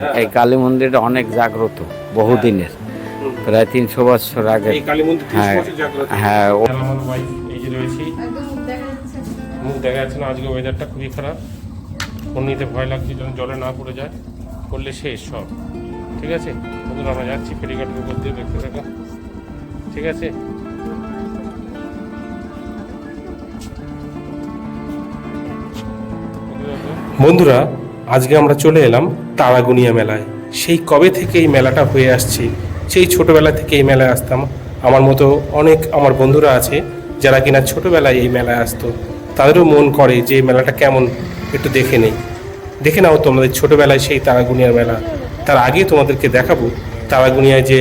এই কালী মন্দিরটা অনেক জাগ্রত বহুদিনের। প্রায় তিনশো বছর আগে। হ্যাঁ হ্যাঁ ও- আমার ওয়াইফ এই যে রয়েছি। মুখ দেখা যাচ্ছে না আজকে ওয়েদারটা খুবই খারাপ। নিতে ভয় লাগছে যেন জলে না পড়ে যায়। করলে শেষ সব। ঠিক আছে? তখন আমরা যাচ্ছি ফেরিঘাটের উপর দিয়ে দেখতে থাকো ঠিক আছে? বন্ধুরা আজকে আমরা চলে এলাম তারাগুনিয়া মেলায়। সেই কবে থেকে এই মেলাটা হয়ে আসছে, সেই ছোটবেলা থেকে এই মেলায় আসতাম। আমার মতো অনেক আমার বন্ধুরা আছে যারা কিনা ছোটবেলায় এই মেলায় আসতো। তাদেরও মন করে যে মেলাটা কেমন, একটু দেখে নেই। দেখে নাও তোমাদের ছোটবেলায় সেই তারাগুনিয়ার মেলা। তার আগে তোমাদেরকে দেখাবো তারাগুনিয়ায় যে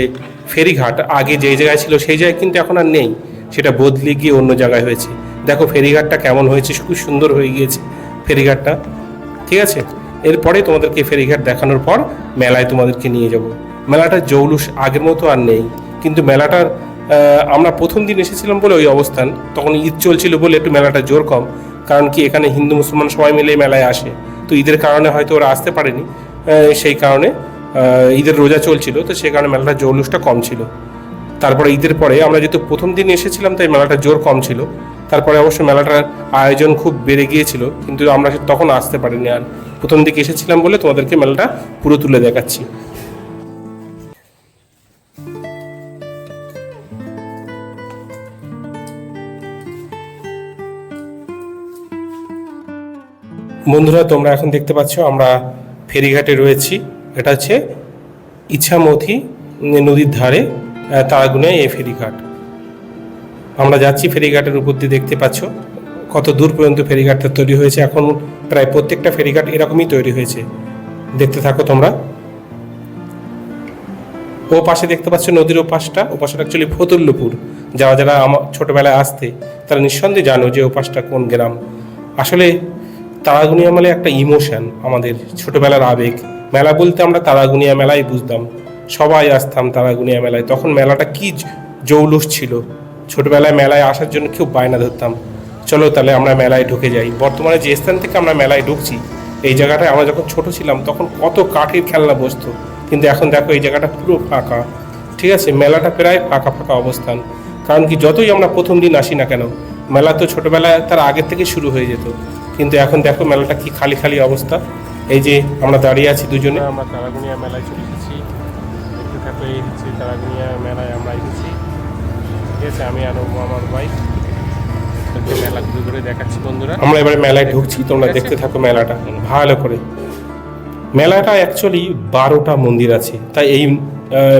ফেরিঘাট, আগে যে জায়গায় ছিল সেই জায়গায় কিন্তু এখন আর নেই। সেটা বদলে গিয়ে অন্য জায়গায় হয়েছে। দেখো ফেরিঘাটটা কেমন হয়েছে, খুব সুন্দর হয়ে গিয়েছে ফেরিঘাটটা। ঠিক আছে? এরপরে তোমাদেরকে ফেরিঘাট দেখানোর পর মেলায় তোমাদেরকে নিয়ে যাব। মেলাটার জৌলুস আগের মতো আর নেই। কিন্তু মেলাটার আমরা প্রথম দিন এসেছিলাম বলে ওই অবস্থান। তখন ঈদ চলছিল বলে একটু মেলাটা জোর কম। কারণ কি এখানে হিন্দু, মুসলমান সবাই মিলে মেলায় আসে। তো ঈদের কারণে হয়তো ওরা আসতে পারেনি। সেই কারণে ঈদের রোজা চলছিল। তো সেই কারণে মেলাটার জৌলুসটা কম ছিল। তারপরে ঈদের পরে আমরা যেহেতু প্রথম দিন এসেছিলাম, তাই মেলাটা জোর কম ছিল। তারপরে অবশ্য মেলাটার আয়োজন খুব বেড়ে গিয়েছিল। কিন্তু আমরা তখন আসতে পারিনি আর। প্রথম দিকে এসেছিলাম বলে তোমাদেরকে মেলাটা পুরো তুলে দেখাচ্ছি। বন্ধুরা, তোমরা এখন দেখতে পাচ্ছ আমরা ফেরিঘাটে রয়েছি। এটা হচ্ছে ইছামতি নদীর ধারে তারাগুনে এই ফেরিঘাট। আমরা যাচ্ছি ফেরিঘাটের উপর দিয়ে দেখতে পাচ্ছ। কত দূর পর্যন্ত ফেরিঘাটটা তৈরি হয়েছে, এখন প্রায় প্রত্যেকটা ফেরিঘাট এরকমই তৈরি হয়েছে। দেখতে থাকো তোমরা। ও পাশে দেখতে পাচ্ছ নদীর ও পাশটা অ্যাকচুয়ালি ফতুল্লপুর। যারা যারা আমার ছোটবেলায় আসতে, তারা নিঃসন্দেহে জানো যে ও পাশটা কোন গ্রাম। আসলে তারাগুনিয়া মেলা একটা ইমোশন আমাদের ছোটোবেলার আবেগ। মেলা বলতে আমরা তারাগুনিয়া মেলায় বুঝতাম। সবাই আসতাম তারাগুনিয়া মেলায়। তখন মেলাটা কি জৌলুস ছিল। ছোটবেলায় মেলায় আসার জন্য কেউ বায়না ধরতাম। চলো তাহলে আমরা মেলায় ঢুকে যাই। বর্তমানে যে স্থান থেকে আমরা মেলায় ঢুকছি, এই জায়গাটায় আমরা যখন ছোট ছিলাম, তখন কত কাঠের খেলনা বসতো। কিন্তু এখন দেখো, এই জায়গাটা পুরো ফাঁকা। ঠিক আছে, মেলাটা প্রায় ফাঁকা ফাঁকা অবস্থান। কারণ কি, যতই আমরা প্রথম দিন আসি না কেন, মেলা তো ছোটোবেলায় তার আগের থেকে শুরু হয়ে যেত। কিন্তু এখন দেখো, মেলাটা কি খালি খালি অবস্থা। এই যে আমরা দাঁড়িয়ে আছি দুজনে। আমরা তারাগুনিয়া মেলায় চলে এসেছি। দেখতে থাকো এই হচ্ছে তারাগুনিয়া মেলায় আমরা এসেছি। ঠিক আছে, আমি আর আমার বাইক মেলা ঘুরে ঘুরে দেখাচ্ছি বন্ধুরা। আমরা এবারে মেলায় ঢুকছি তোমরা দেখতে থাকো মেলাটা ভালো করে। মেলাটা অ্যাকচুয়ালি বারোটা মন্দির আছে। তাই এই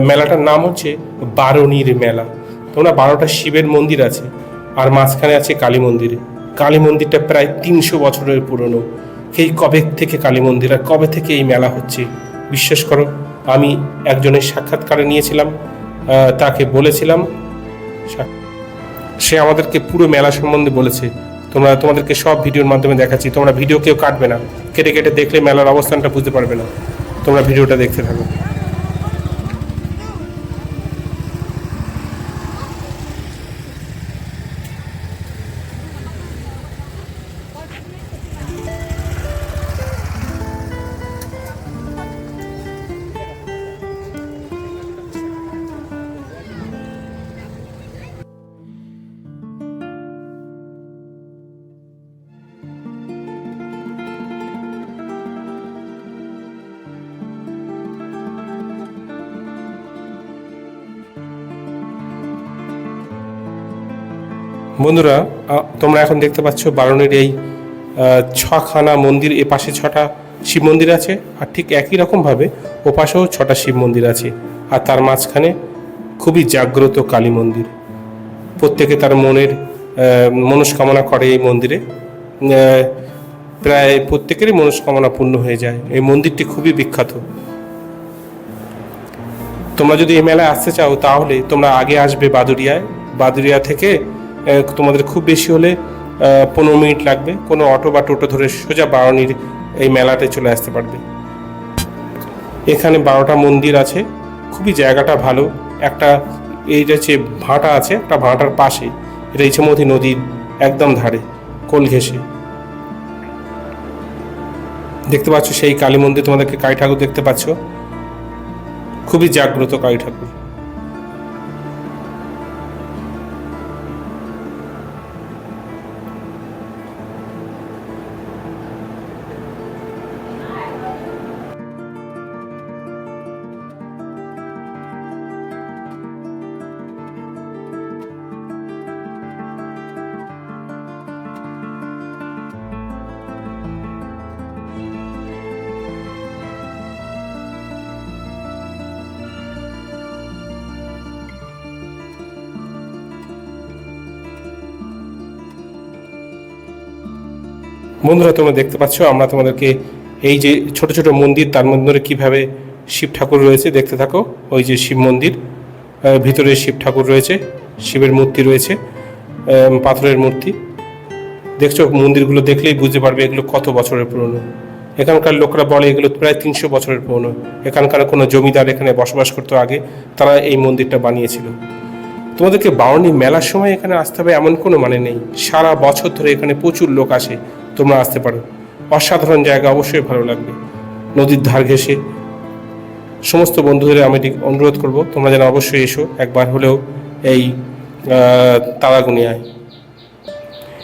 মেলাটার নাম হচ্ছে বারণীর মেলা। তোমরা বারোটা শিবের মন্দির আছে আর মাঝখানে আছে কালী মন্দির। কালী মন্দিরটা প্রায় তিনশো বছরের পুরনো। এই কবে থেকে কালী মন্দির আর কবে থেকে এই মেলা হচ্ছে বিশ্বাস করো? আমি একজনের সাক্ষাৎকারে নিয়েছিলাম তাকে বলেছিলাম সা- আমাদেরকে পুরো মেলা সম্বন্ধে বলেছে। তোমরা, তোমাদেরকে সব ভিডিওর মাধ্যমে দেখাচ্ছি। তোমরা ভিডিও কেউ কাটবে না। কেটে কেটে দেখলে মেলার অবস্থানটা বুঝতে পারবে না। তোমরা ভিডিওটা দেখতে থাকো। বন্ধুরা তোমরা এখন দেখতে পাচ্ছ বারণের এই ছখানা মন্দির, এ পাশে ছটা শিব মন্দির আছে, আর ঠিক একই রকমভাবে ও পাশেও ছটা শিব মন্দির আছে, আর তার মাঝখানে খুবই জাগ্রত কালী মন্দির। প্রত্যেকে তার মনের মনস্কামনা করে এই মন্দিরে। প্রায় প্রত্যেকেরই মনস্কামনা পূর্ণ হয়ে যায়। এই মন্দিরটি খুবই বিখ্যাত। তোমরা যদি এই মেলায় আসতে চাও, তাহলে তোমরা আগে আসবে বাদুরিয়ায় বাদুরিয়া থেকে তোমাদের খুব বেশি হলে পনেরো মিনিট লাগবে। কোনো অটো বা টোটো ধরে সোজা বারণীর এই মেলাতে চলে আসতে পারবে। এখানে বারোটা মন্দির আছে। খুবই জায়গাটা ভালো। একটা এইটা হচ্ছে ভাটা আছে, একটা ভাটার পাশে। এটা ইছামতি নদীর একদম ধারে, কোল ঘেঁষে। দেখতে পাচ্ছ সেই কালী মন্দির তোমাদেরকে কালী ঠাকুর দেখতে পাচ্ছ। খুবই জাগ্রত কালী ঠাকুর। বন্ধুরা, তোমরা দেখতে পাচ্ছ, আমরা তোমাদেরকে এই যে ছোট ছোট মন্দির, তার মধ্যে কীভাবে শিব ঠাকুর রয়েছে দেখতে থাকো। ওই যে শিব মন্দির ভিতরে শিব ঠাকুর রয়েছে, শিবের মূর্তি রয়েছে পাথরের মূর্তি। দেখছ, মন্দিরগুলো দেখলেই বুঝতে পারবে এগুলো কত বছরের পুরনো। এখানকার লোকরা বলে এগুলো প্রায় তিনশো বছরের পুরনো। এখানকার কোনো জমিদার এখানে বসবাস করতো আগে, তারা এই মন্দিরটা বানিয়েছিল। তোমাদেরকে বাউনি মেলার সময় এখানে আসতে হবে এমন কোনো মানে নেই। সারা বছর ধরে এখানে প্রচুর লোক আসে। তোমরা আসতে পারো। অসাধারণ জায়গা অবশ্যই ভালো লাগবে। নদীর ধার ঘেঁষে। সমস্ত বন্ধুদের আমি অনুরোধ করব, তোমরা যেন অবশ্যই এসো, একবার হলেও এই তারাগুনিয়ায়।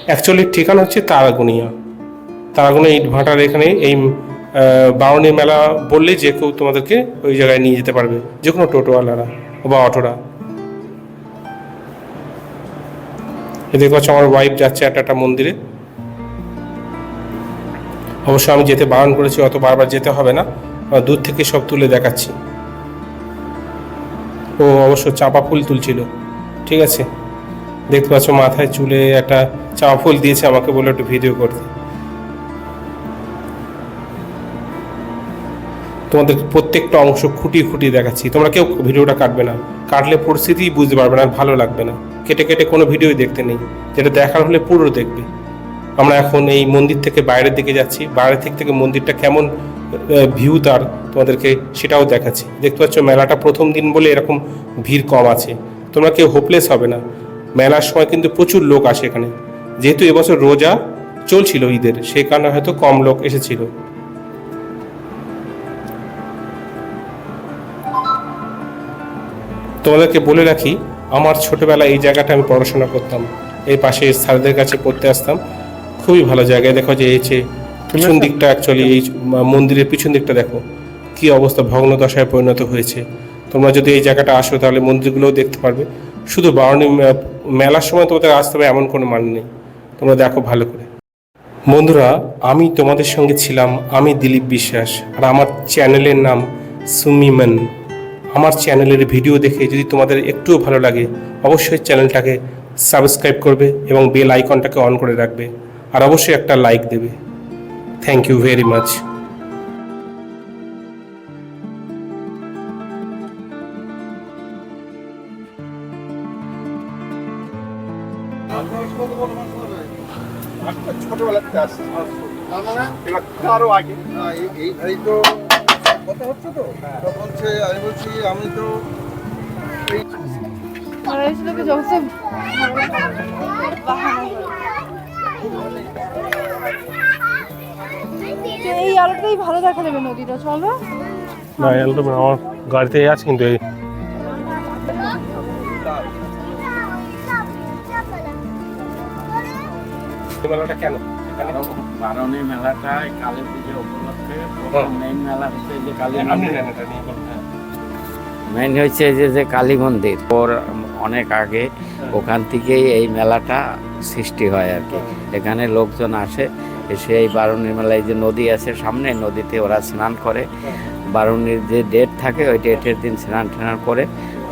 অ্যাকচুয়ালি ঠিকানা হচ্ছে তারাগুনিয়া। তারাগুনিয়া ইট ভাটার এখানে এই বাউনি মেলা বললে যে কেউ তোমাদেরকে ওই জায়গায় নিয়ে যেতে পারবে। যে কোনো টোটোওয়ালারা বা অটোরা। দেখতে পাচ্ছ আমার ওয়াইফ যাচ্ছে একটা একটা মন্দিরে। অবশ্য আমি যেতে বারণ করেছি, অত বারবার যেতে হবে না। দূর থেকে সব তুলে দেখাচ্ছি। ও অবশ্য চাপা ফুল তুলছিল। ঠিক আছে। দেখতে পাচ্ছ মাথায় চুলে একটা চাপা ফুল দিয়েছে, আমাকে বলে একটু ভিডিও করতে। তোমাদের প্রত্যেকটা অংশ খুঁটিয়ে খুঁটিয়ে দেখাচ্ছি। তোমরা কেউ ভিডিওটা কাটবে না। কাটলে পরিস্থিতিই বুঝতে পারবে না, ভালো লাগবে না। কেটে কেটে কোনো ভিডিওই দেখতে নেই। যেটা দেখার হলে পুরো দেখবে। আমরা এখন এই মন্দির থেকে বাইরের দিকে যাচ্ছি। বাইরের দিক থেকে মন্দিরটা কেমন ভিউ তার তোমাদেরকে সেটাও দেখাচ্ছি। দেখতে পাচ্ছ মেলাটা প্রথম দিন বলে এরকম ভিড় কম আছে। তোমরা কেউ হোপলেস হবে না। মেলার সময় কিন্তু প্রচুর লোক আসে এখানে। যেহেতু এবছর রোজা চলছিল ঈদের সেই কারণে হয়তো কম লোক এসেছিল। তোমাদেরকে বলে রাখি, আমার ছোটবেলায় এই জায়গাটা আমি পড়াশোনা করতাম। এই পাশে স্যারদের কাছে পড়তে আসতাম। খুবই ভালো জায়গায় দেখো যে যে পিছন দিকটা অ্যাকচুয়ালি এই মন্দিরের পিছন দিকটা দেখো। কি অবস্থা ভগ্ন দশায় পরিণত হয়েছে। তোমরা যদি এই জায়গাটা আসো তাহলে মন্দিরগুলোও দেখতে পারবে। শুধু বারণী মেলার সময় তোমাদের আসতে হবে এমন কোনো মানে নেই। তোমরা দেখো ভালো করে। বন্ধুরা আমি তোমাদের সঙ্গে ছিলাম আমি দিলীপ বিশ্বাস আর আমার চ্যানেলের নাম সুমিমন। আমার চ্যানেলের ভিডিও দেখে যদি তোমাদের একটুও ভালো লাগে অবশ্যই চ্যানেলটাকে সাবস্ক্রাইব করবে এবং বেল আইকনটাকে অন করে রাখবে। আর অবশ্যই একটা লাইক দেবে। থ্যাংক ইউ ভেরি মাচ ছোটবেলা থেকে আসছে আরও এই- এই তো হচ্ছে তো আমি বলছি আমি তো এই আলোটাই ভালো দেখা যাবে নদীটা চলো না। অ্যালবাম আমার গাড়িতে আছে কিন্তু এই মেলাটা কেন? বারণী মেলাটায় কালী পুজো উপলক্ষে প্রথম মেইন মেলা হচ্ছে যে কালী হ্যাঁ। মেইন হচ্ছে যে যে কালী মন্দির। ওর অনেক আগে ওখান থেকেই এই মেলাটা সৃষ্টি হয় আর কি। এখানে লোকজন আসে এসে এই বারুণীর মেলায় যে নদী আছে সামনে নদীতে ওরা স্নান করে। বারুণীর যে ডেট থাকে ওই ডেটের দিন স্নান টান করে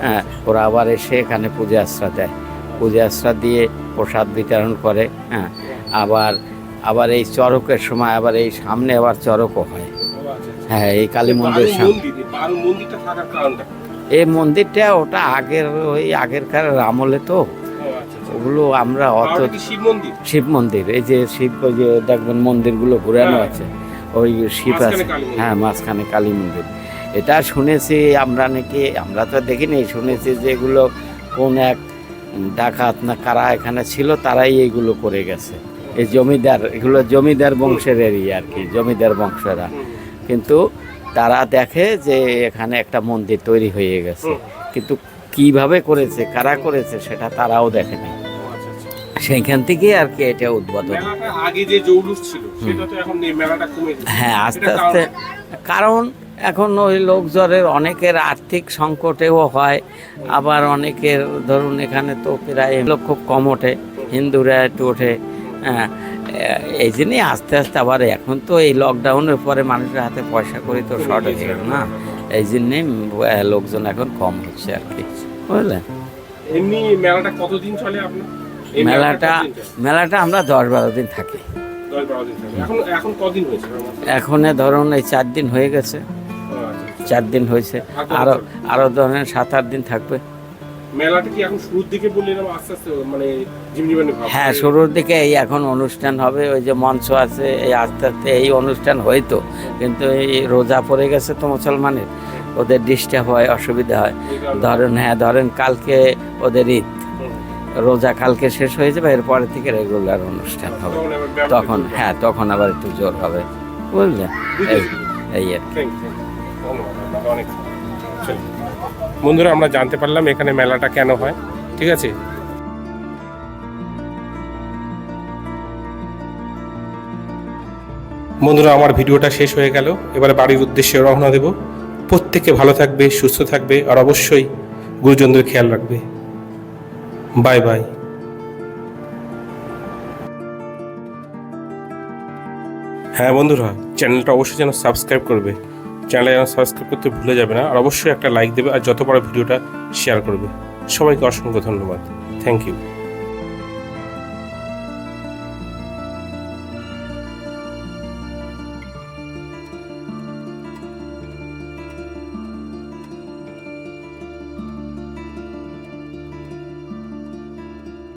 হ্যাঁ, ওরা আবার এসে এখানে পূজা আশ্রা দেয়। পূজা আশ্রা দিয়ে প্রসাদ বিতরণ করে হ্যাঁ আবার আবার এই চড়কের সময় আবার এই সামনে আবার চড়কও হয়। হ্যাঁ এই কালী মন্দিরের সামনে। এই মন্দিরটা ওটা আগের ওই আগেরকার আমলে তো? আচ্ছা, আচ্ছা। ওগুলো আমরা অত শিব মন্দির? শিব মন্দির এই যে শিব যে দেখবেন মন্দিরগুলো ঘুরানো হ্যাঁ। আছে ওই শিব আছে। হ্যাঁ মাঝখানে কালী মন্দির। এটা শুনেছি আমরা নাকি আমরা তো দেখিনি শুনেছি যে এগুলো কোন এক ডাকাত না কারা এখানে ছিল তারাই এইগুলো করে গেছে। এই জমিদার এগুলো জমিদার বংশের এরিয়া আর কি জমিদার বংশরা। কিন্তু তারা দেখে যে এখানে একটা মন্দির তৈরি হয়ে গেছে। কিন্তু কীভাবে করেছে কারা করেছে সেটা তারাও দেখে দেখেনি সেইখান থেকে আর কি এটা উদ্বোধন। মেলাটা আগে যে জৌলুস ছিল সেটা তো এখন মেলাটা কমে হ্যাঁ আস্তে আস্তে কারণ? কারণ এখন ওই লোকজনের অনেকের আর্থিক সংকটেও হয় আবার অনেকের ধরুন এখানে তো প্রায় লোক খুব কম ওঠে হিন্দুরা একটু ওঠে হ্যাঁ। এই জন্যই আস্তে আস্তে আবার এখন তো এই লকডাউনের পরে মানুষের হাতে পয়সা করি তো শর্ট হয়ে গেল না। এই জন্যে লোকজন এখন কম হচ্ছে আর কি। বুঝলেন এমনি মেলাটা কতদিন চলে আপনার? মেলাটা মেলাটা আমরা দশ বারো দিন থাকি। এখন ধরুন এই চার দিন হয়ে গেছে। আচ্ছা। চার দিন হয়েছে। আর আরও আরও ধরেন সাত আট দিন থাকবে। মেলাটা কি এখন শুরুর দিকে বললেন আস্তে আস্তে মানে ঝিমঝিমানি ভাব? হ্যাঁ শুরুর দিকে এই এখন অনুষ্ঠান হবে ওই যে মঞ্চ আছে এই আস্তে আস্তে এই অনুষ্ঠান হয়তো কিন্তু এই রোজা পড়ে গেছে তো মুসলমানের ওদের ডিস্টার্ব হয় অসুবিধা হয়। ধরেন হ্যাঁ ধরেন কালকে ওদের ঈদ রোজা কালকে শেষ হয়ে যাবে এরপরে থেকে রেগুলার অনুষ্ঠান হবে। তখন হ্যাঁ তখন আবার একটু জোর হবে বুঝলেন? এই আর কি। অনেক। বন্ধুরা, আমরা জানতে পারলাম এখানে মেলাটা কেন হয়, ঠিক আছে? বন্ধুরা, আমার ভিডিওটা শেষ হয়ে গেল। এবারে বাড়ির উদ্দেশ্যে রওনা দেব। প্রত্যেকে ভালো থাকবে, সুস্থ থাকবে, আর অবশ্যই গুরুজনদের খেয়াল রাখবে। Bye bye. হ্যাঁ বন্ধুরা, চ্যানেলটা অবশ্যই যেন সাবস্ক্রাইব করবে। চ্যানেলটা যেন সাবস্ক্রাইব করতে ভুলে যাবে না। আর অবশ্যই একটা লাইক দেবে আর যত বড় ভিডিওটা শেয়ার করবে। সবাইকে অসংখ্য ধন্যবাদ। Thank you